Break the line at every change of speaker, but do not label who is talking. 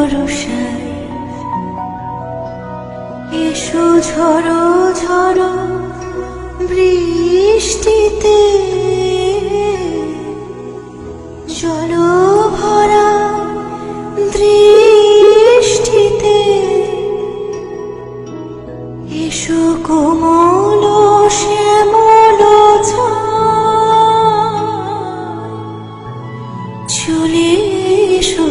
ভরসায় এসো ঝড়ো ঝড়ো বৃষ্টিতে। জল ভরা দৃষ্টিতে এসো কোমল শ্যামল চলে এসো